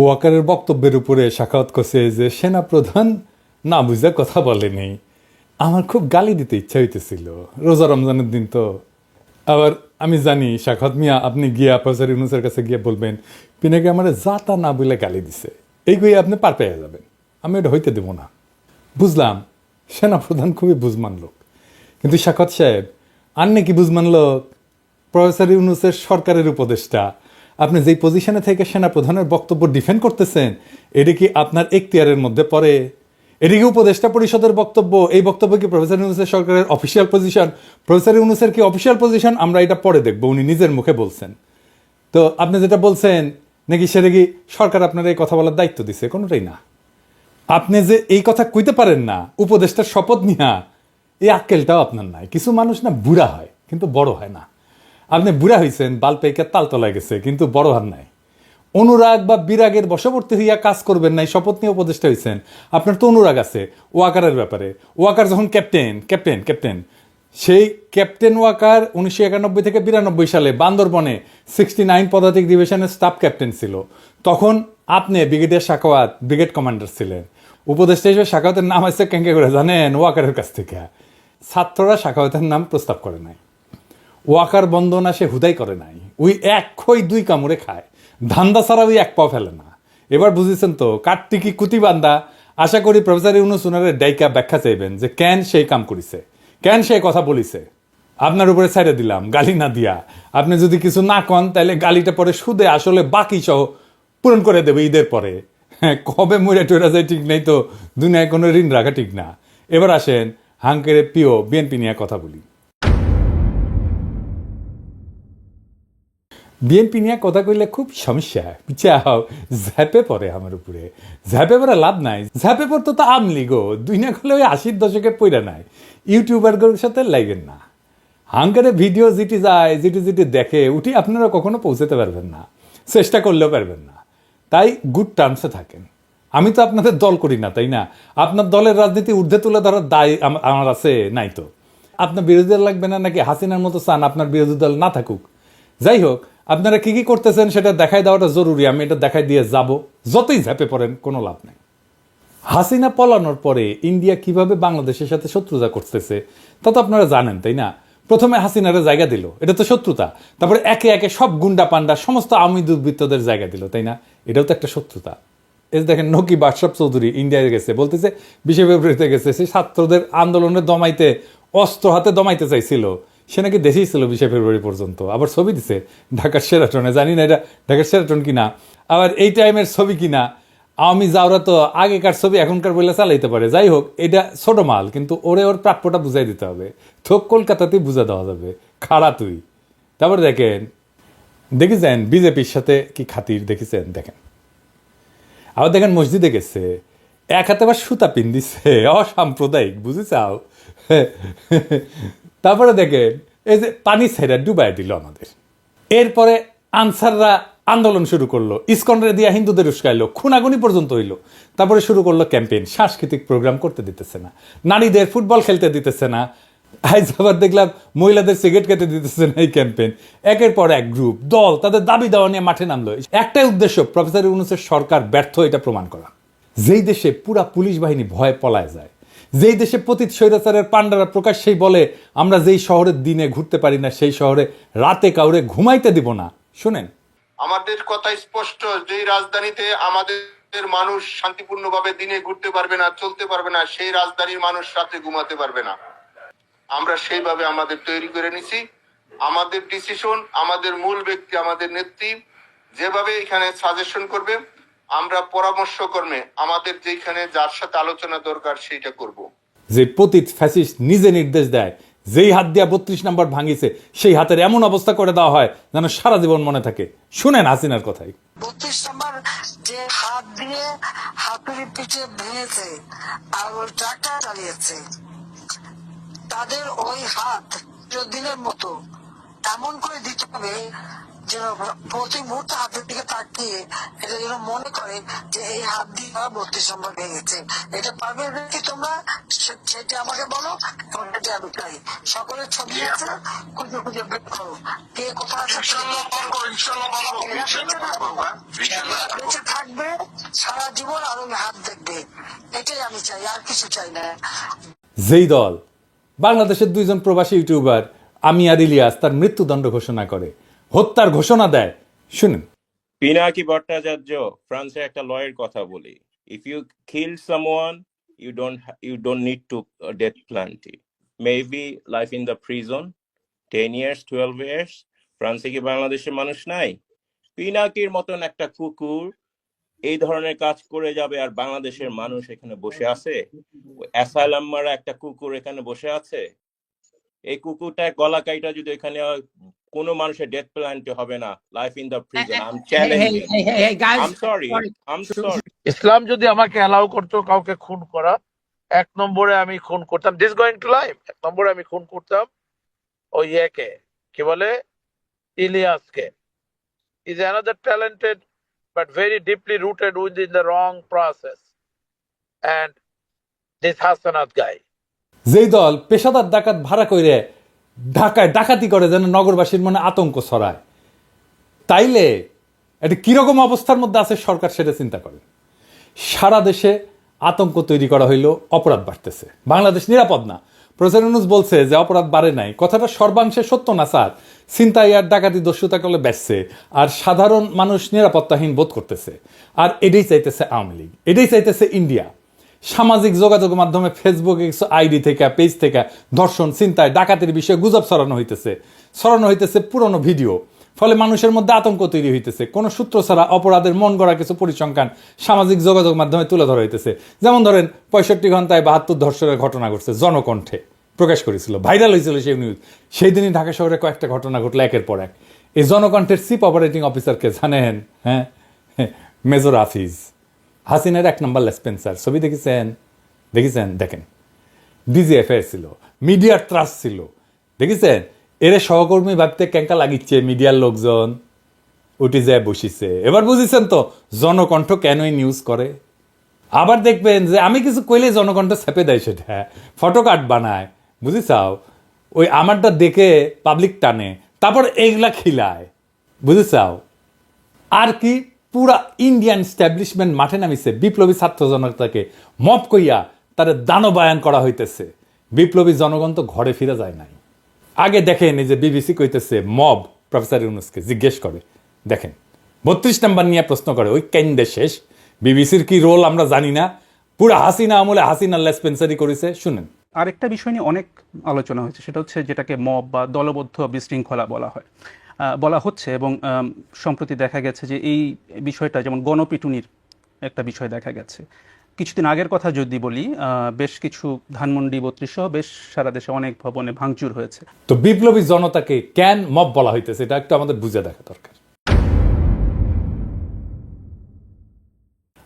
ওয়াকারের বক্তব্যের উপরে সাক্ষাৎ করছে যে, সেনাপ্রধান না বুঝে কথা বলেনি। আমার খুব গালি দিতে ইচ্ছা হইতেছিল। রোজা রমজানের দিন তো। আবার আমি জানি সাক্ষাৎ মিয়া, আপনি গিয়া প্রফেসর ইউনুসের কাছে গিয়ে বলবেন, পিনাকে আমার যা তা না বলে গালি দিছে। এইগুলি আপনি পার পেয়ে যাবেন। আমি এটা হইতে দেবো না। বুঝলাম, সেনাপ্রধান খুবই বুঝমান লোক। কিন্তু সাক্ষাৎ সাহেব, আর নাকি বুঝমান লোক? প্রফেসর ইউনুসের সরকারের উপদেষ্টা আপনি যেই পজিশনে থেকে সেনাপ্রধানের বক্তব্য ডিফেন্ড করতেছেন, এটা কি আপনার এখতিয়ারের মধ্যে পড়ে? এটা কি উপদেষ্টা পরিষদের বক্তব্য? এই বক্তব্য কি প্রফেসর ইউনুসের সরকারের অফিসিয়াল পজিশন প্রফেসর ইউনুসের কি অফিসিয়াল পজিশন আমরা এটা পরে দেখব, উনি নিজের মুখে বলছেন। তো আপনি যেটা বলছেন, নাকি সেটা কি সরকার আপনার এই কথা বলার দায়িত্ব দিছে? কোনোটাই না। আপনি যে এই কথা কইতে পারেন না, উপদেষ্টার শপথ নিয়া, এই আক্কেলটাও আপনার নাই। কিছু মানুষ না বুড়া হয়, কিন্তু বড় হয় না। আপনি বুড়া হয়েছেন বাল পেকে তালতলায় গেছে, কিন্তু বড় হার নাই। অনুরাগ বা বিরাগের বশবর্তী হইয়া কাজ করবেন নাই, শপথ নিয়ে উপদেষ্টা হয়েছেন আপনার তো অনুরাগ আছে, ওয়াকারের ব্যাপারে। ওয়াকার যখন ক্যাপ্টেন ক্যাপ্টেন ক্যাপ্টেন, সেই ক্যাপ্টেন ওয়াকার উনিশশো একানব্বই থেকে বিরানব্বই সালে বান্দরবনে সিক্সটি নাইন পদাতিক ডিভিশনের স্টাফ ক্যাপ্টেন ছিল। তখন আপনি ব্রিগেডিয়ার শাখাওয়াত, ব্রিগেড কমান্ডার ছিলেন। উপদেষ্টা হিসেবে শাখাওয়াতের নাম আছে কেঙ্কে করে জানেন? ওয়াকারের কাছ থেকে। ছাত্ররা শাখাওয়াতের নাম প্রস্তাব করে নাই। ওয়াকার বন্দনা সে হুদাই করে নাই। ওই এক খই দুই কামড়ে খায়। ধান্দা ছাড়া ওই এক পাও ফেলে না। এবার বুঝেছেন তো, কার্তিকি কুতিবান্দা আশা করি প্রফেসর ইউনুস উনারের ডাইকা ব্যাখ্যা চাইবেন যে কেন সেই কাম করিছে? কেন সেই কথা বলিছে? আপনার উপরে ছেড়ে দিলাম, গালি না দিয়া। আপনি যদি কিছু না কন তাহলে গালিটা পরে সুদে, আসলে বাকি সহ পূরণ করে দেবে ঈদের পরে। হ্যাঁ কবে মরে টরে যায় ঠিক নেই তো, দুনিয়ায় কোনো ঋণ রাখা ঠিক না। এবার আসেন হাঙ্কেরে প্রিয় বিএনপি নিয়ে কথা বলি। বিএনপি নিয়ে কথা কইলে খুব সমস্যা। যাও ঝ্যাপে পড়ে আমার উপরে। ঝ্যাপে পড়ে লাভ নাই। ঝ্যাপে পড়তো তো আমলি গো। দুই না করলে ওই আশির দশকে পইরা নাই। ইউটিউবারগুলোর সাথে লাগেন না। হাঙ্কারে ভিডিও যেটি যায়, যেটি যেটি দেখে, উঠি আপনারা কখনো পৌঁছাতে পারবেন না। চেষ্টা করলেও পারবেন না। তাই গুড টার্মসে থাকেন। আমি তো আপনাদের দল করি না, তাই না? আপনার দলের রাজনীতি ঊর্ধ্বে তুলে ধরার দায় আমার আছে, নাই তো। আপনার বিরোধী দল লাগবে না নাকি হাসিনার মতো চান আপনার বিরোধী দল না থাকুক? যাই হোক আপনারা কি কি করতেছেন সেটা দেখাই দেওয়াটা জরুরি, আমি এটা দেখাই দিয়ে যাব। যতই ঝাঁপে পড়েন, কোনো লাভ নেই। হাসিনা পলানোর পরে ইন্ডিয়া কীভাবে বাংলাদেশের সাথে শত্রুতা করতেছে, তা তো আপনারা জানেন, তাই না? প্রথমে হাসিনারে জায়গা দিল, এটা তো শত্রুতা। তারপরে একে একে সব গুন্ডা পান্ডা সমস্ত আমি দুর্বৃত্তদের জায়গা দিল, তাই না? এটাও তো একটা শত্রুতা। এই দেখেন নকি বাদশাহ চৌধুরী ইন্ডিয়ায় গেছে, বলতেছে বিশে ফেব্রুয়ারিতে গেছে সেই ছাত্রদের আন্দোলনে দমাইতে, অস্ত্র হাতে দমাইতে চাইছিল। সে নাকি দেশেই ছিল বিশে ফেব্রুয়ারি পর্যন্ত। আবার ছবি দিছে, ঢাকার সেরাটনে জানি না এটা ঢাকার সেরাটন কিনা। আবার এই টাইমের ছবি কিনা। আমি যাওরা তো আগেকার ছবি এখনকার বইলে চালাইতে পারে। যাই হোক, এটা ছোট মাল, কিন্তু ওরে ওর প্রাপ্যটা বুঝাই দিতে হবে। থোক কলকাতাতেই বুঝা দেওয়া যাবে। খাড়া তুই। তারপরে দেখেন, দেখেছেন বিজেপির সাথে কি খাতির দেখেছেন? দেখেন। আবার দেখেন মসজিদে গেছে, এক হাতে আবার সুতা পিন দিছে অসাম্প্রদায়িক বুঝে চাও তারপরে দেখেন এই যে পানি ছেড়া ডুবাই দিল আমাদের। এরপরে আনসাররা আন্দোলন শুরু করল, ইসকনরে দিয়া হিন্দুদের উস্কাইলো, খুনাগুনি পর্যন্ত হইল। তারপরে শুরু করল ক্যাম্পেইন, সাংস্কৃতিক প্রোগ্রাম করতে দিতেছে না, নারীদের ফুটবল খেলতে দিতেছে না। আজ আবার দেখলাম মহিলাদের সিগারেট খেতে দিতেছে না এই ক্যাম্পেইন। একের পর এক গ্রুপ, দল তাদের দাবি দেওয়া নিয়ে মাঠে নামলো। একটাই উদ্দেশ্য, প্রফেসর ইউনুসের সরকার ব্যর্থ এটা প্রমাণ করা। যেই দেশে পুরা পুলিশ বাহিনী ভয়ে পলায় যায় যেই দেশে পতিত স্বৈরাচারের পাণ্ডারা প্রকাশ্যেই বলে, আমরা যেই শহরের দিনে ঘুরতে পারি না, সেই শহরে রাতে কাউরে ঘুমাইতে দিব না। শুনেন। আমাদের কথা স্পষ্ট, যেই রাজধানীতে আমাদের মানুষ শান্তিপূর্ণভাবে দিনে ঘুরতে পারবে না, চলতে পারবে না, সেই রাজধানীর মানুষ রাতে ঘুমাতে পারবে না। আমরা সেইভাবে আমাদের তৈরি করে নিছি। আমাদের ডিসিশন আমাদের মূল ব্যক্তি, আমাদের নেত্রী, যেভাবে এখানে সাজেশন করবে আমরা পরামর্শ কর্মে আমাদের যেখানে যার সাথে আলোচনা দরকার সেইটা করব। যে পতিত ফ্যাসিস্ট নিজে নির্দেশ দেয় যেই হাত দিয়া বত্রিশ নম্বর ভাঙিছে সেই হাতের এমন অবস্থা করে দেওয়া হয় যেন সারা জীবন মনে থাকে শুনেন হাসিনার কথাই বত্রিশ নম্বর যে হাত দিয়ে হাতুড়ি পিঠে ভেঙেছে আর ওই ট্রাক্টর চালিয়েছে তাদের ওই হাত দিনের মতো এমন করে দিতে হবে যেন প্রতি মুহূর্তে হাতের দিকে তাকিয়ে এটা যেন মনে করে যে এই হাত দিয়ে আমার বত্রিশ নম্বর ভেঙেছে এটা পারবে কি তোমরা? সেটা আমাকে বলো। সেটা আমি চাই সকলের ছবি আছে? খুঁজে খুঁজে বের করো। কে কোথায় হ্যাঁ? বেঁচে থাকবে সারা জীবন আর ওই হাত দেখবে। এটাই আমি চাই আর কিছু চাই না। যেই দল বাংলাদেশের দুইজন প্রবাসী ইউটিউবার আমি আর ইলিয়াস তার মৃত্যুদণ্ড ঘোষণা করে। হত্যার ঘোষণা দেয়। শুনুন। পিনাকি ভট্টাচার্য ফ্রান্সে একটা লয়ের কথা বলি। If you kill someone you don't you don't need to death penalty maybe life in the prison ten years twelve years ফ্রান্সে কি বাংলাদেশের মানুষ নাই? পিনাকির মতন একটা কুকুর এই ধরনের কাজ করে যাবে আর বাংলাদেশের মানুষ এখানে বসে আছে? অ্যাসাইলাম মারা একটা কুকুর এখানে বসে আছে? এই কুকুরটা গলা কাইটা যদি এখানে কোনো মানুষের ডেথ প্ল্যান্টি হবে না life in the prison I am challenging. I'm sorry. sorry. I'm ইসলাম যদি আমাকে অ্যালাউ করতো কাউকে খুন করা এক নম্বরে আমি খুন করতাম। দিস গোয়িং টু লাইফ এক নম্বরে আমি খুন করতাম ওই ইয়েকে কি বলে? ইলিয়াসকে। Is another talented but very deeply rooted with in the wrong process and this Hasnat guy যেই দল পেশাদার ডাকাত ভাড়া করে ঢাকায় ডাকাতি করে যেন নগরবাসীর মনে আতঙ্ক ছড়ায়। তাইলে এটা কীরকম অবস্থার মধ্যে আছে সরকার সেটা চিন্তা করে সারা দেশে আতঙ্ক তৈরি করা হইল, অপরাধ বাড়তেছে। বাংলাদেশ নিরাপদ না। প্রফেসর ইউনুস বলছে যে অপরাধ বাড়ে নাই। কথাটা সর্বাংশে সত্য না, স্যার? চিন্তাই আর ডাকাতি দস্যুতা করলে ব্যস্ছে। আর সাধারণ মানুষ নিরাপত্তাহীন বোধ করতেছে। আর এটাই চাইতেছে আওয়ামী লীগ। এটাই চাইতেছে ইন্ডিয়া। সামাজিক যোগাযোগ মাধ্যমে ফেসবুকে কিছু আইডি থেকে পেজ থেকে ধর্ষণ চিন্তায় ডাকাতির বিষয়ে গুজব ছড়ানো হইতেছে। ছড়ানো হইতেছে পুরনো ভিডিও। ফলে মানুষের মধ্যে আতঙ্ক তৈরি হইতেছে। কোনো সূত্র ছাড়া অপরাধের মন গড়া কিছু পরিসংখ্যান সামাজিক যোগাযোগ মাধ্যমে তুলে ধরা হইতেছে। যেমন ধরেন, পঁয়ষট্টি ঘন্টায় বাহাত্তর ধর্ষণের ঘটনা ঘটছে জনকণ্ঠে। প্রকাশ করেছিল, ভাইরাল হয়েছিল সেই নিউজ সেই দিনই ঢাকা শহরে কয়েকটা ঘটনা ঘটলো একের পর এক। এই জনকণ্ঠের চিফ অপারেটিং অফিসারকে জানেন? হ্যাঁ? মেজর আফিজ। হাসিনের এক নম্বর লেসপেন্সার ছবি দেখেছেন? দেখেছেন? দেখেন। ডিজিএফআই ছিল, মিডিয়ার ত্রাস ছিল। দেখেছেন? এর সহকর্মী ভাবতে ক্যাঙ্কা লাগিচ্ছে মিডিয়ার লোকজন। উঠে যায় বসিছে। এবার বুঝেছেন তো, জনকণ্ঠ কেনই নিউজ করে? আবার দেখবেন যে আমি কিছু কইলে জনকণ্ঠ চেপে দেয় সেটা। ফটো কার্ড বানায়। বুঝিছাও? ওই আমারটা দেখে পাবলিক টানে, তারপর এইগুলা খিলায়। বুঝেছাও? আর কি পুরা ইন্ডিয়ান স্ট্যাবলিশমেন্ট মাঠে নামিছে। বিপ্লবী ছাত্র জনতাকে মপ কইয়া তারে দানবায়ন করা হইতেছে। বিপ্লবী জনগণ তো ঘরে ফিরে যায় নাই। আগে দেখেন এই যে বিবিসি কইতেছে, মব প্রফেসর ইউনুসকে জিজ্ঞেস করে। দেখেন, বত্রিশ নাম্বার নিয়ে প্রশ্ন করে, ওই কেন্দ্রে শেষ? বিবিসির কি রোল আমরা জানি না? পুরা হাসিনা আমলে হাসিনা লেসপেন্সারি করেছে। শুনেন। আরেকটা বিষয় নিয়ে অনেক আলোচনা হয়েছে, সেটা হচ্ছে যেটাকে মব বা দলবদ্ধ বিশৃঙ্খলা বলা হয়। বলা হচ্ছে এবং সম্প্রতি দেখা গেছে যে এই বিষয়টা যেমন গণপিটুনির একটা বিষয় দেখা গেছে। কিছুদিন আগের কথা যদি বলি বেশ কিছু ধানমন্ডি বত্রিশ বেশ সারা দেশে অনেক ভবনে ভাঙচুর হয়েছে। তো বিপ্লবী জনতাকে ক্যান মব বলা হইতেছে, এটা একটু আমাদের বুঝে দেখা দরকার।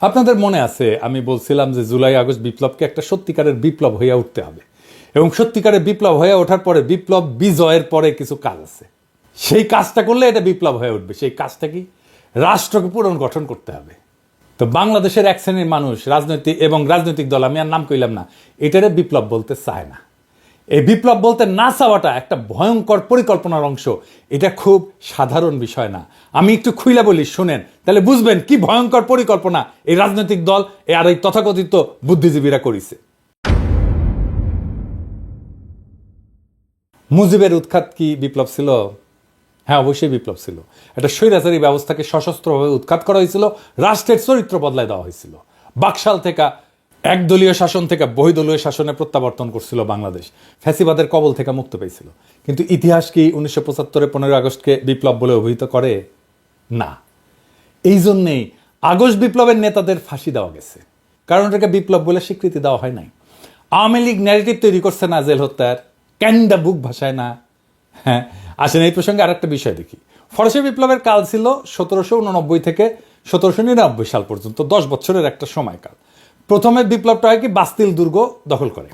আপনাদের মনে আছে, আমি বলছিলাম যে জুলাই, আগস্ট বিপ্লবকে একটা সত্যিকারের বিপ্লব হইয়া উঠতে হবে। এবং সত্যিকারের বিপ্লব হয়ে ওঠার পরে বিপ্লব বিজয়ের পরে কিছু কাজ আছে। সেই কাজটা করলে এটা বিপ্লব হয়ে উঠবে। সেই কাজটা কি? রাষ্ট্রকে পুনর্গঠন করতে হবে। তো বাংলাদেশের এক শ্রেণির মানুষ রাজনৈতিক এবং রাজনৈতিক দল, আমি আর নাম কইলাম না, এটারে বিপ্লব বলতে চায় না। এই বিপ্লব বলতে না চাওয়াটা একটা ভয়ঙ্কর পরিকল্পনার অংশ। এটা খুব সাধারণ বিষয় না। আমি একটু খুইলা বলি, শোনেন, তাহলে বুঝবেন কি ভয়ঙ্কর পরিকল্পনা এই রাজনৈতিক দল আর এই তথাকথিত বুদ্ধিজীবীরা করেছে। মুজিবের উৎখাত কি বিপ্লব ছিল? হ্যাঁ অবশ্যই বিপ্লব ছিল। একটা স্বৈরাচারী ব্যবস্থাকে সশস্ত্রভাবে উৎখাত করা হয়েছিল, রাষ্ট্রের চরিত্র বদলায় দেওয়া হয়েছিল। বাকশাল থেকে একদলীয় শাসন থেকে বহিদলীয় শাসনে প্রত্যাবর্তন করছিল বাংলাদেশ। ফ্যাসিবাদের কবল থেকে মুক্ত পেয়েছিল। কিন্তু ইতিহাস কি উনিশশো পঁচাত্তরে পনেরোই আগস্টকে বিপ্লব বলে অভিহিত করে? না। এই জন্যেই আগস্ট বিপ্লবের নেতাদের ফাঁসি দেওয়া গেছে। কারণ এটাকে বিপ্লব বলে স্বীকৃতি দেওয়া হয় নাই। আওয়ামী লীগ ন্যারেটিভ তৈরি করছে না জেল হত্যার, ক্যান্ডা বুক ভাষায় না। হ্যাঁ আসেন, এই প্রসঙ্গে আরেকটা বিষয় দেখি। ফরাসি বিপ্লবের কাল ছিল সতেরোশো উননব্বই থেকে সতেরোশো নিরানব্বই সাল পর্যন্ত, দশ বছরের একটা সময়কাল। প্রথমে বিপ্লবটা হয় কি, বাস্তিল দুর্গ দখল করে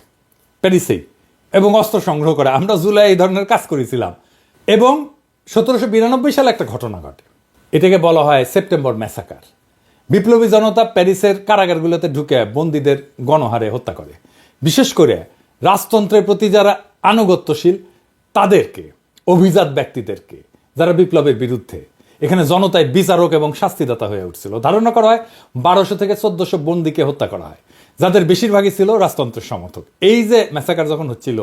প্যারিসেই এবং অস্ত্র সংগ্রহ করে। আমরা জুলাই এই ধরনের কাজ করেছিলাম। এবং সতেরোশো বিরানব্বই সালে একটা ঘটনা ঘটে। এটাকে বলা হয় সেপ্টেম্বর ম্যাসাকার। বিপ্লবী জনতা প্যারিসের কারাগারগুলোতে ঢুকে বন্দীদের গণহারে হত্যা করে। বিশেষ করে রাজতন্ত্রের প্রতি যারা আনুগত্যশীল তাদেরকে, অভিজাত ব্যক্তিদেরকে, যারা বিপ্লবের বিরুদ্ধে, এখানে জনতায় বিচারক এবং শাস্তিদাতা হয়ে উঠছিল। ধারণা করা হয় বারোশো থেকে চোদ্দশো বন্দীকে হত্যা করা হয়, যাদের বেশিরভাগই ছিল রাজতন্ত্রের সমর্থক। এই যে ম্যাসাকার যখন হচ্ছিল,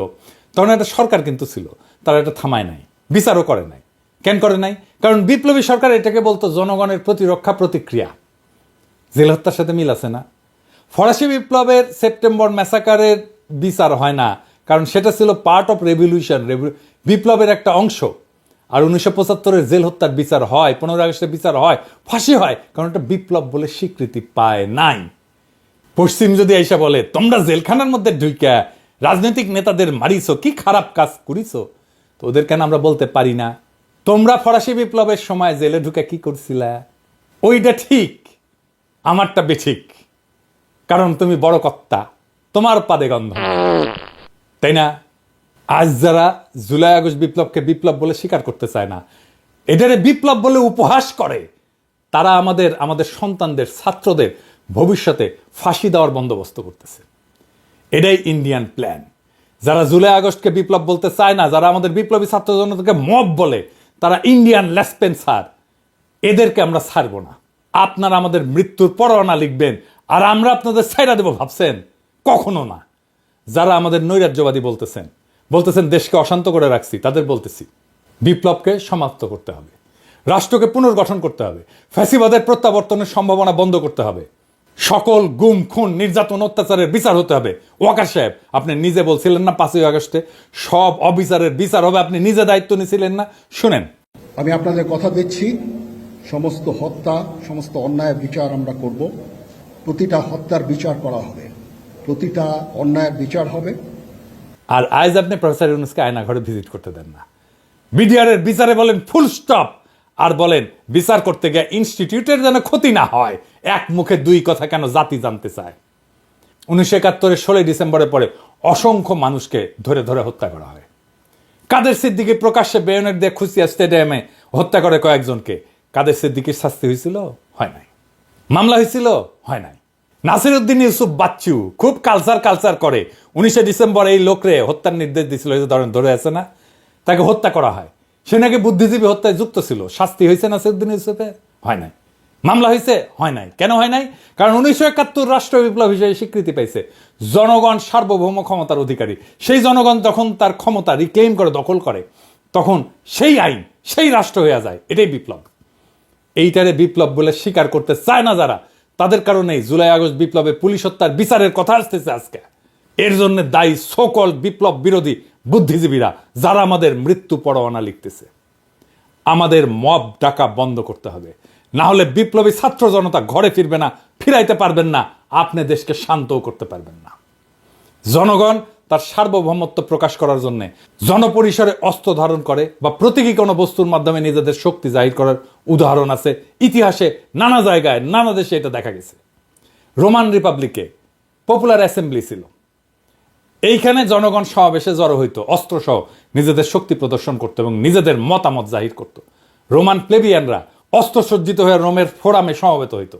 তখন একটা সরকার কিন্তু ছিল, তারা এটা থামায় নাই, বিচারও করে নাই। কেন করে নাই? কারণ বিপ্লবী সরকার এটাকে বলতো জনগণের প্রতিরক্ষা প্রতিক্রিয়া। জেল হত্যার সাথে মিল আছে না। ফরাসি বিপ্লবের সেপ্টেম্বর ম্যাসাকারের বিচার হয় না কারণ সেটা ছিল পার্ট অফ রেভলিউশন বিপ্লবের একটা অংশ। আর উনিশশো পঁচাত্তরের জেল হত্যার বিচার হয় পনেরো আগস্টের বিচার হয়, ফাঁসি হয়, কারণ এটা বিপ্লব বলে স্বীকৃতি পায় নাই। পশ্চিম যদি এসে বলে, তোমরা জেলখানার মধ্যে ঢুইকা, রাজনৈতিক নেতাদের মারিছো, কি খারাপ কাজ করিছো? তো ওদের কেন আমরা বলতে পারি না। তোমরা ফরাসি বিপ্লবের সময় জেলে ঢুকে কি করছিলা? ওইটা ঠিক, আমারটা বেঠিক, কারণ তুমি বড় কর্তা, তোমার পাদে গন্ধ। তাই না? আজ যারা জুলাই, আগস্ট বিপ্লবকে বিপ্লব বলে স্বীকার করতে চায় না এটারে বিপ্লব বলে উপহাস করে। তারা আমাদের আমাদের সন্তানদের, ছাত্রদের ভবিষ্যতে ফাঁসি দেওয়ার বন্দোবস্ত করতেছে। এটাই ইন্ডিয়ান প্ল্যান যারা জুলাই, আগস্টকে বিপ্লব বলতে চায় না, যারা আমাদের বিপ্লবী ছাত্র জনতাকে মব বলে, তারা ইন্ডিয়ান লেসপেন্সার এদেরকে আমরা ছাড়ব না। আপনারা আমাদের মৃত্যুর পরোয়ানা লিখবেন, আর আমরা আপনাদের ছাইরা দেব, ভাবছেন? কখনো না। যারা আমাদের নৈরাজ্যবাদী বলতেছেন বলতেছেন দেশকে অশান্ত করে রাখছি, তাদের বলতেছি, বিপ্লবকে সমাপ্ত করতে হবে, রাষ্ট্রকে পুনর্গঠন করতে হবে, ফ্যাসিবাদের প্রত্যাবর্তনের সম্ভাবনা বন্ধ করতে হবে, সকল গুম, খুন, নির্যাতন, অত্যাচারের বিচার হতে হবে। ওয়াকার সাহেব, আপনি নিজে বলছিলেন না পাঁচই আগস্টে, সব অবিচারের বিচার হবে, আপনি নিজে দায়িত্ব নিয়েছিলেন না। শুনেন। আমি আপনাদের কথা দিচ্ছি, সমস্ত হত্যা, সমস্ত অন্যায় বিচার আমরা করব, প্রতিটা হত্যার বিচার করা হবে। প্রতিটা অন্যায়ের বিচার হবে। আর আজ আপনি প্রফেসর ইউনুসকে আয়না ঘরে ভিজিট করতে দেন না। বিডিআরের বিচারে বলেন ফুল স্টপ আর বলেন, বিচার করতে গিয়ে ইনস্টিটিউটের যেন ক্ষতি না হয়, এক মুখে দুই কথা কেন জাতি জানতে চায়? উনিশশো একাত্তরের ষোলোই ডিসেম্বরের পরে অসংখ্য মানুষকে ধরে ধরে হত্যা করা হয়। কাদের সিদ্দিকি প্রকাশ্যে বেয়নের দিয়ে খুশিয়া স্টেডিয়ামে হত্যা করে কয়েকজনকে, কাদের সিদ্দিকির শাস্তি হয়েছিল? হয় নাই। মামলা হয়েছিল? হয় নাই। নাসির উদ্দিন ইউসুফ বাচ্চু খুব কালচার কালচার করে। উনিশে ডিসেম্বর এই লোকরে হত্যার নির্দেশ দিয়েছিল এই ধরেন, ধরে আছে না? তাকে হত্যা করা হয়। সে নাকি বুদ্ধিজীবী হত্যায় যুক্ত ছিল। শাস্তি হয়েছে নাসির উদ্দিন ইউসুফে? হয় নাই। মামলা হয়েছে? হয় নাই। কেন হয় নাই? কারণ উনিশশো একাত্তর রাষ্ট্র বিপ্লব হিসেবে স্বীকৃতি পাইছে জনগণ সার্বভৌম ক্ষমতার অধিকারী। সেই জনগণ যখন তার ক্ষমতা রিক্লেম করে, দখল করে, তখন সেই আইন, সেই রাষ্ট্র হয়ে যায়। এটাই বিপ্লব। এইটারে বিপ্লব বলে স্বীকার করতে চায় না যারা। তাদের কারণেই জুলাই আগস্ট বিপ্লবে পুলিশ হত্যার বিচারের কথা আসতেছে আজকে। এর জন্য দায়ী সকল বিপ্লব বিরোধী বুদ্ধিজীবীরা, যারা আমাদের মৃত্যু পরোয়ানা লিখতেছে। আমাদের মব ডাকা বন্ধ করতে হবে। না হলে বিপ্লবী ছাত্র জনতা ঘরে ফিরবে না, ফিরাইতে পারবেন না, আপনি দেশকে শান্তও করতে পারবেন না। জনগণ তার সার্বভৌমত্ব প্রকাশ করার জন্য। জনপরিসরে অস্ত্র ধারণ করে বা প্রতীকী কোনো বস্তুর মাধ্যমে নিজেদের শক্তি জাহির করার উদাহরণ আছে। ইতিহাসে নানা জায়গায়, নানা দেশে এটা দেখা গেছে। রোমান রিপাবলিকে পপুলার অ্যাসেম্বলি ছিল। এইখানে জনগণ সমাবেশে জড়ো হইতো, অস্ত্রসহ নিজেদের শক্তি প্রদর্শন করতো এবং নিজেদের মতামত জাহির করত। রোমান প্লেবিয়ানরা অস্ত্রসজ্জিত হয়ে রোমের ফোরামে সমবেত হইত।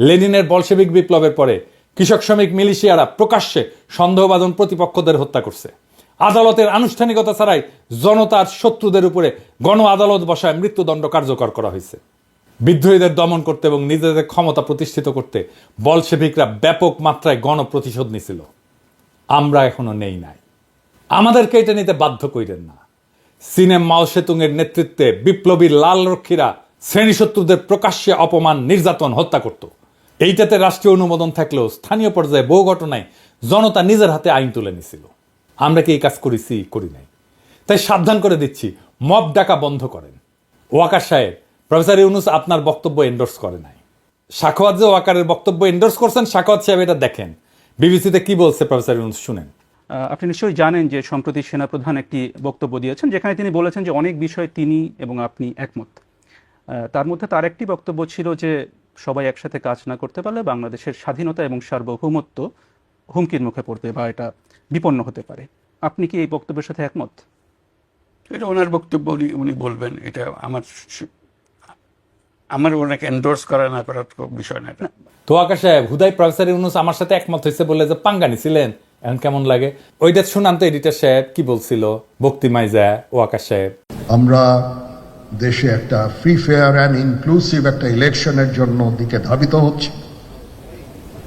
লেনিনের বলশেবিক বিপ্লবের পরে কৃষক শ্রমিক মিলিশিয়ারা প্রকাশ্যে সন্দেহবাদন প্রতিপক্ষদের হত্যা করছে। আদালতের আনুষ্ঠানিকতা ছাড়াই জনতার শত্রুদের উপরে গণ আদালত বসায় মৃত্যুদণ্ড কার্যকর করা হয়েছে। বিদ্রোহীদের দমন করতে এবং নিজেদের ক্ষমতা প্রতিষ্ঠিত করতে বলশেবিকরা ব্যাপক মাত্রায় গণপ্রতিশোধ নিছিল। আমরা এখনও নেই নাই। আমাদেরকে এটা নিতে বাধ্য কইরেন না। সিনেম মাও সেতুংয়ের নেতৃত্বে বিপ্লবী লাল রক্ষীরা শ্রেণি শত্রুদের প্রকাশ্যে অপমান, নির্যাতন, হত্যা করত। এইটাতে রাষ্ট্রীয় অনুমোদন থাকলেও স্থানীয় পর্যায়ে বহু ঘটনায় জনতা নিজের হাতে আইন তুলে নিছিল। আমরা কি এই কাজ করেছি, করি নাই। তাই সাবধান করে দিচ্ছি, মব ডাকা বন্ধ করেন। ওয়াকার সাহেব, প্রফেসর ইউনুস আপনার বক্তব্য এন্ডোর্স করে নাই। সাখোয়াত যে ওয়াকারের বক্তব্য এন্ডোর্স করছেন সাখোয়াত সাহেব এটা দেখেন। বিবিসিতে কি বলছে প্রফেসর ইউনুস, শুনেন। আপনি নিশ্চয়ই জানেন যে সম্প্রতি সেনাপ্রধান একটি বক্তব্য দিয়েছেন, যেখানে তিনি বলেছেন যে অনেক বিষয়ে তিনি এবং আপনি একমত। তার মধ্যে তার একটি বক্তব্য ছিল যে সবাই একসাথে কাজ না করতে পারলে বাংলাদেশের স্বাধীনতা এবং সার্বভৌমত্ব হুমকির মুখে পড়তে বা এটা বিপন্ন হতে পারে। আপনি কি এই বক্তব্যের সাথে একমত? এটা ওনার বক্তব্য উনি উনি বলবেন। এটা আমার আমার ওনাকে এন্ডোর্স করা না করার বিষয় না এটা। তো আকাশ সাহেব হুদাই প্রফেসর ইউনুস আমার সাথে একমত হয়েছে বলে যে পাঙ্গানি ছিলেন এখন কেমন লাগে? ওইটা শুনান তো এডিটর সাহেব কি বলছিল? ভক্তিমাই যায় ও আকাশ সাহেব। আমরা দেশে একটা ফ্রি ফেয়ার অ্যান্ড ইনক্লুসিভ একটা ইলেকশনের জন্য দিকে ধাবিত হচ্ছে।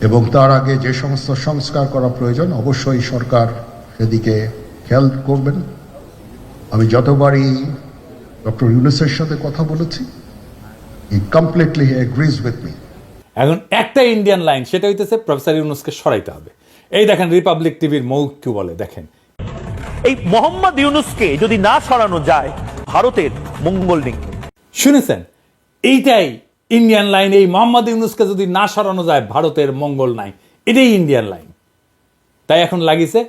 এবং তার আগে যে সমস্ত সংস্কার করা প্রয়োজন অবশ্যই সরকার সেদিকে খেয়াল করবেন। আমি যতবারই ডক্টর ইউনুসের সাথে কথা বলেছি he completely agrees with me এখন একটা ইন্ডিয়ান লাইন সেটা হইতেছে প্রফেসর ইউনুসকে সরাইতে হবে। এই দেখেন রিপাবলিক টিভির মৌ কি বলে দেখেন। এই মোহাম্মদ ইউনুসকে যদি না সরানো যায় ভারতের মঙ্গল নেই শুনেছেন? এইটাই ইন্ডিয়ান লাইন এই মোহাম্মদ ইউনুসকে যদি না সরানো যায়, ভারতের মঙ্গল নাই। এটাই ইন্ডিয়ান লাইন তাই এখন লাগিছে,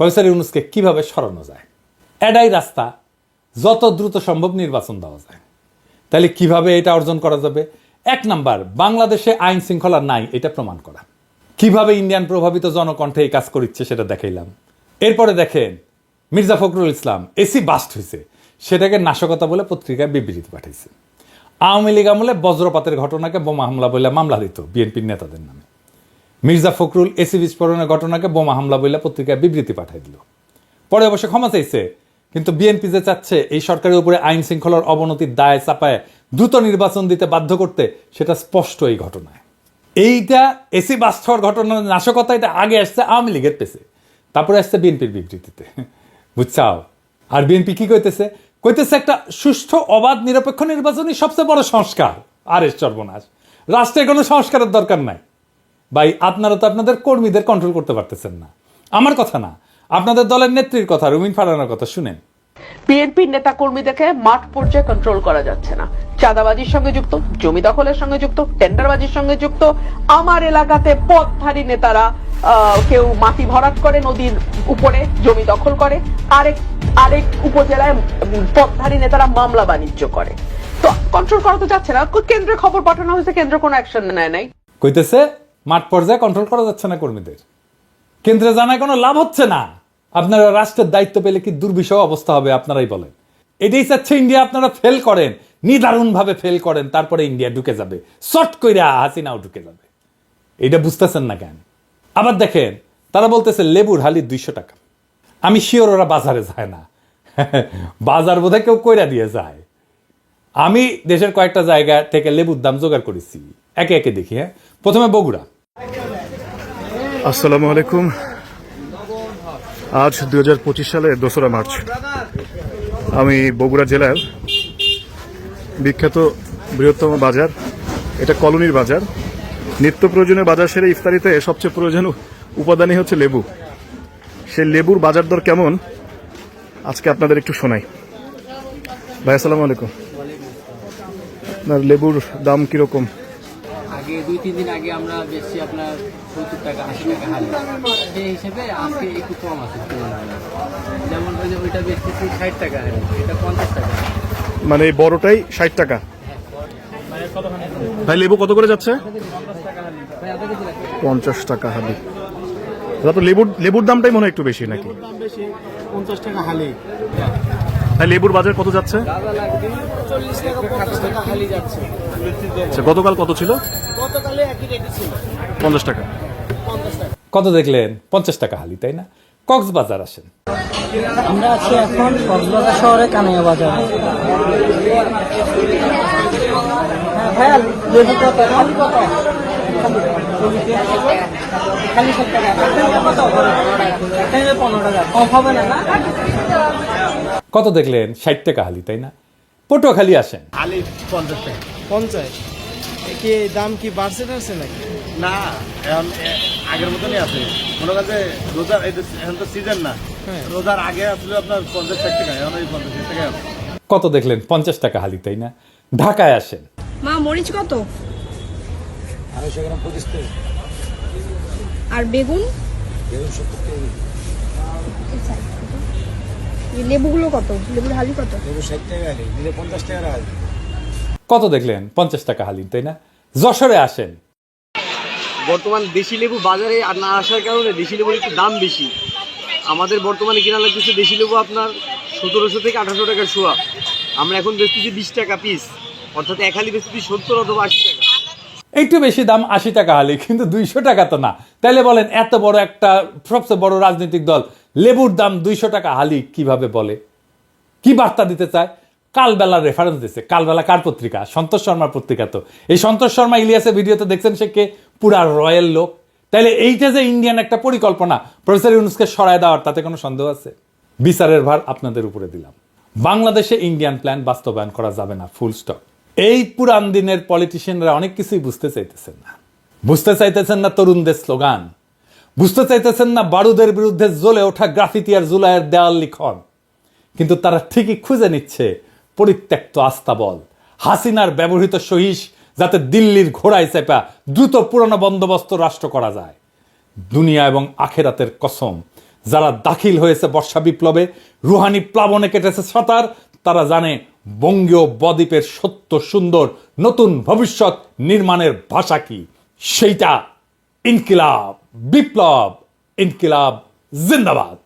প্রফেসর ইউনুসকে কীভাবে সরানো যায়? এটাই রাস্তা, যত দ্রুত সম্ভব নির্বাচন দেওয়া যায়। তাহলে কীভাবে এটা অর্জন করা যাবে? এক নাম্বার, বাংলাদেশে আইন শৃঙ্খলা নাই, এটা প্রমাণ করা। কীভাবে ইন্ডিয়ান প্রভাবিত জনকণ্ঠে এই কাজ করিচ্ছে, সেটা দেখাইলাম। এরপরে দেখেন, মির্জা ফখরুল ইসলাম, এসি বাস্ট হয়েছে সেটাকে নাশকতা বলে পত্রিকায় বিবৃতি পাঠাইছে। আওয়ামী লীগ আমলে বজ্রপাতের ঘটনাকে বোমা হামলা বলে মামলা দিত বিএনপির নেতাদের নামে। মির্জা ফখরুল এসি বিস্ফোরণের ঘটনাকে বোমা হামলা বলে পত্রিকায় বিবৃতি পাঠাই দিল। পরে অবশ্য ক্ষমা চাইছে, কিন্তু বিএনপি যে চাচ্ছে, এই সরকারের উপরে আইন শৃঙ্খলার অবনতির দায় চাপায় দ্রুত নির্বাচন দিতে বাধ্য করতে সেটা স্পষ্ট এই ঘটনায়। এইটা এসি বাস্ট হওয়ার ঘটনার নাশকতা, এটা আগে আসছে আওয়ামী লীগের পেছে। তারপরে আসছে বিএনপির বিবৃতিতে। বুঝছাও? আর বিএনপি কি কইতেছে? কইতেছে একটা সুষ্ঠু, অবাধ, নিরপেক্ষ নির্বাচনই সবচেয়ে বড় সংস্কার। আর এস সর্বনাশ। রাষ্ট্রের কোনো সংস্কারের দরকার নাই। ভাই, আপনারা তো আপনাদের কর্মীদের কন্ট্রোল করতে পারতেছেন না। আমার কথা না। আপনাদের দলের নেত্রীর কথা, রুমিন ফারানার কথা, শুনেন। বিএনপির নেতা কর্মীদেরকে মাঠ পর্যায়ে কন্ট্রোল করা যাচ্ছে না। চাঁদাবাজির সঙ্গে যুক্ত, জমি দখলের সঙ্গে যুক্ত, টেন্ডারবাজির সঙ্গে যুক্ত, আমার এলাকাতে পথধারী নেতারা কেউ মাটি ভরাট করে, নদীর উপরে জমি দখল করে, আরেক আরেক উপজেলায় পথধারী নেতারা মামলা বাণিজ্য করে। তো কন্ট্রোল করা তো যাচ্ছে না। কেন্দ্রে খবর পাঠানো হয়েছে, কেন্দ্র কোনো অ্যাকশন নেয় নাই। কইতেছে, মাঠ পর্যায়ে কন্ট্রোল করা যাচ্ছে না কর্মীদের। কেন্দ্রে জানায় কোনো লাভ হচ্ছে না। আপনারা রাষ্ট্রের দায়িত্ব পেলে কি দুর্বিষহ অবস্থা হবে, আপনারাই বলেন। এটাই চাচ্ছে ইন্ডিয়া, আপনারা ফেল করেন। নিদারুণভাবে ফেল করেন, তারপরে ইন্ডিয়া ঢুকে যাবে। শর্ট কইরা হাসিনাও ঢুকে যাবে। এটা বুঝতেছেন না কেন? আবার দেখেন, তারা বলতেছে লেবুর হালি দুইশো টাকা। আমি শিওর ওরা বাজারে যায় না। বাজার বোধহয় কেউ কইরা দিয়ে যায়। আমি দেশের কয়েকটা জায়গা থেকে লেবুর দাম জোগাড় করেছি। একে একে দেখি হ্যাঁ। প্রথমে বগুড়া। আসসালামু আলাইকুম। আজ দুই হাজার পঁচিশ দোসরা মার্চ। আমি বগুড়া জেলার বিখ্যাত বৃহত্তম বাজার, এটা কলোনির বাজার। নিত্য প্রয়োজনীয় বাজার সেরে ইফতারিতে সবচেয়ে প্রয়োজনীয় উপাদানই হচ্ছে লেবু। সেই লেবুর বাজার দর কেমন? আজকে আপনাদের একটু শোনাই। ভাই, আসসালামু আলাইকুম। আপনার লেবুর দাম কীরকম? আগে দুই তিন দিন আগে আমরা বেশি আপনার সত্তর টাকা আশি টাকা হালি সেই হিসেবে আজকে একটু কম আছে যেমন ওই যে ওইটা বেচতেছি ষাট টাকা হালি এটা পঞ্চাশ টাকা। মানে বড়টাই ষাট টাকা? ভাই লেবু কত করে যাচ্ছে? পঞ্চাশ টাকা হালি দাদা তো লেবুর লেবুর দামটাই মনে হয় একটু বেশি নাকি? পঞ্চাশ টাকা হালি। ভাই লেবুর বাজার কত যাচ্ছে। আচ্ছা গতকাল কত ছিল? গতকালে একই রেটে ছিল। পঞ্চাশ টাকা। পঞ্চাশ টাকা। কত দেখলেন? পঞ্চাশ টাকা হালি তাই না? কক্সবাজার আসেন। আমরা আছি এখন কক্সবাজার শহরে কানাইয়া বাজার। হ্যাঁ কত? খালি কত? খালি সব টাকা কত? পনেরো টাকা। কম হবে না কত দেখলেন? ষাট টাকা হালি তাই না? পটুয়াখালী আসেন। খালি পঞ্চাশ টাকা। পঞ্চাশ? কি দাম কি বাড়ছে টাড়ছে নাকি? না এখন আগের মতনই আছে। মনে কাছে রোজার এখন তো সিজন না রোজার আগে আসলে আপনার পঞ্চাশ ষাট টাকা এখন ওই পঞ্চাশ ষাট টাকা কত দেখলেন? পঞ্চাশ টাকা হালি তাই না? ঢাকায় আসেন। মা মরিচ কত? আড়াইশো গ্রাম পঁচিশ আর বেগুন? লেবুগুলো কত? লেবুর হালি কত? ষাট টাকা আগে দিলে পঞ্চাশ টাকা আগে কত দেখলেন? পঞ্চাশ টাকা হালি তাই না? যশোরে আসেন। বর্তমান দেশি লেবু বাজারে আর না আসার কারণে দেশি লেবুর একটু দাম বেশি। আমাদের বর্তমানে কিনা লাগতেছে দেশি লেবু আপনার সতেরোশো থেকে আঠারোশো টাকার শোয়া আমরা এখন বেচতেছি বিশ টাকা পিস অর্থাৎ এক হালি বেচতেছি সত্তর অথবা আশি টাকা। একটু বেশি দাম আশি টাকা হালি কিন্তু দুইশো টাকা তো না। তাইলে বলেন এত বড় একটা সবচেয়ে বড় রাজনৈতিক দল লেবুর দাম দুইশো টাকা হালি কীভাবে বলে? কি বার্তা দিতে চায়? কালবেলার রেফারেন্স দিচ্ছে কালবেলা কার পত্রিকা? সন্তোষ শর্মার পত্রিকা তো। এই সন্তোষ শর্মা ইলিয়াসের ভিডিওতে দেখছেন সে কে? পুরা রয়্যাল লোক। তাইলে এইটা যে ইন্ডিয়ান একটা পরিকল্পনা, প্রফেসর ইউনুসকে সরায় দেওয়ার তাতে কোনো সন্দেহ আছে? বিচারের ভার আপনাদের উপরে দিলাম। বাংলাদেশে ইন্ডিয়ান প্ল্যান বাস্তবায়ন করা যাবে না ফুল স্টপ এই পুরান দিনের পলিটিশিয়ানরা অনেক কিছুই বুঝতে চাইতেছেন না। বুঝতে চাইতেছেন না তরুণদের স্লোগান। বুঝতে চাইতেছেন না বারুদের বিরুদ্ধে জ্বলে ওঠা গ্রাফিতি আর জুলাইয়ের দেওয়াল লিখন। কিন্তু তারা ঠিকই খুঁজে নিচ্ছে পরিত্যক্ত আস্তাবল হাসিনার ব্যবহৃত সহিস যাতে দিল্লির ঘোড়ায় চেপা দ্রুত পুরনো বন্দোবস্ত রাষ্ট্র করা যায়। দুনিয়া এবং আখেরাতের কসম, যারা দাখিল হয়েছে বর্ষা বিপ্লবে, রুহানি প্লাবনে কেটেছে সাঁতার, তারা জানে বঙ্গীয় বদ্বীপের সত্য সুন্দর নতুন ভবিষ্যৎ নির্মাণের ভাষা কি। সেইটা ইনকিলাব, বিপ্লব, ইনকিলাব, জিন্দাবাদ।